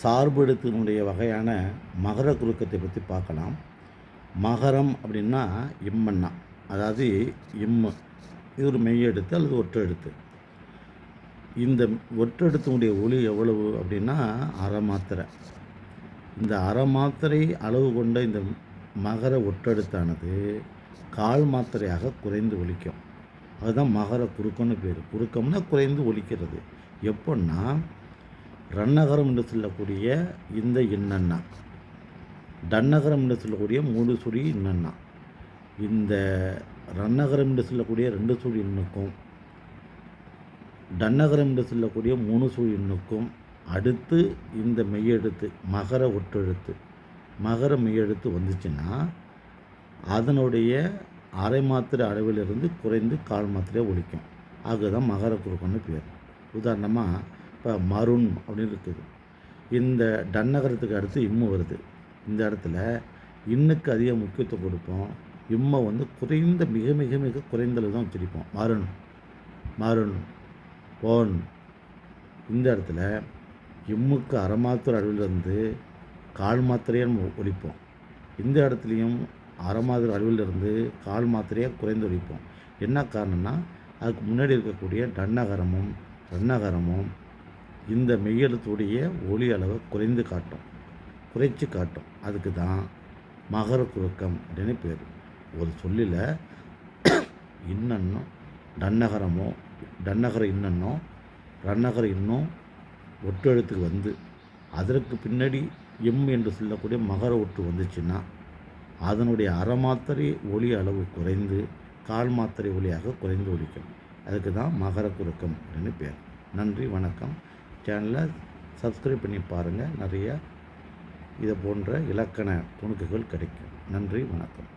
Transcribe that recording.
சார்பு எழுத்தினுடைய வகையான மகர குறுக்கத்தை பற்றி பார்க்கலாம். மகரம் அப்படின்னா இம்மன்னா அதாவது இம்மு. இது ஒரு மெய்யெழுத்து அல்லது ஒற்றெழுத்து இந்த ஒற்றெடுத்தினுடைய ஒளி எவ்வளவு அப்படின்னா அரை மாத்திரை. இந்த அரை மாத்திரை அளவு கொண்ட இந்த மகர ஒற்றெடுத்தானது கால் மாத்திரையாக குறைந்து ஒலிக்கும். அதுதான் மகர குறுக்கம்னு பேர். குறுக்கம்னா குறைந்து ஒலிக்கிறது. எப்போன்னா ரன்னகரம் என்று சொல்லக்கூடிய இந்த இன்னண்ணா டன்னகரம் என்று சொல்லக்கூடிய மூணு சுழி இன்னண்ணா இந்த ரன்னகரம் என்று சொல்லக்கூடிய ரெண்டு சுழி இன்னுக்கும் டன்னகரம் என்று சொல்லக்கூடிய மூணு சுழி இன்னுக்கும் அடுத்து இந்த மெய்யெழுத்து மகர ஒற்றெழுத்து. மகர மெய்யெழுத்து வந்துச்சுன்னா அதனுடைய அரை மாத்திரை அளவிலிருந்து குறைந்து கால் மாத்திரை ஒழிக்கும். அதுதான் மகர குறுக்கம்னு பேர். உதாரணமாக இப்போ மருண் அப்படின்னு இருக்குது. இந்த டன்னகரத்துக்கு அடுத்து இம்மு வருது. இந்த இடத்துல இன்னுக்கு அதிக முக்கியத்துவம் கொடுப்போம். இம்மை வந்து குறைந்த மிக மிக மிக குறைந்தளவு தான் வச்சிருப்போம் மருண் மருண் போன் இந்த இடத்துல இம்முக்கு அரை அளவிலிருந்து கால் மாத்திரையே நம்ம ஒழிப்போம். இந்த இடத்துலையும் அரை அளவிலிருந்து கால் மாத்திரையாக குறைந்து ஒழிப்போம். என்ன காரணம்னா அதுக்கு முன்னாடி இருக்கக்கூடிய டன்னகரமும் ரன்னகரமும் இந்த மெய்யெழுத்துடைய ஒளி அளவை குறைந்து காட்டும் குறைச்சி காட்டும். அதுக்கு தான் மகர குறுக்கம் அப்படின்னு பேர். ஒரு சொல்லில் இன்னன்னும் டன்னகரமோ டன்னகர இன்னன்னோ ரன்னகர இன்னும் ஒட்டெழுத்துக்கு வந்து அதற்கு பின்னாடி எம் என்று சொல்லக்கூடிய மகர ஒட்டு வந்துச்சுன்னா அதனுடைய அரை மாத்திரை ஒளி அளவு குறைந்து கால் மாத்திரை ஒளியாக குறைந்து ஒழிக்கும் அதுக்கு தான் மகர குறுக்கம் அப்படின்னு பேர். நன்றி வணக்கம். சேனலை சப்ஸ்கிரைப் பண்ணி பாருங்கள் நிறையா இதை போன்ற இலக்கண துணுக்குகள் கிடைக்கும். நன்றி வணக்கம்.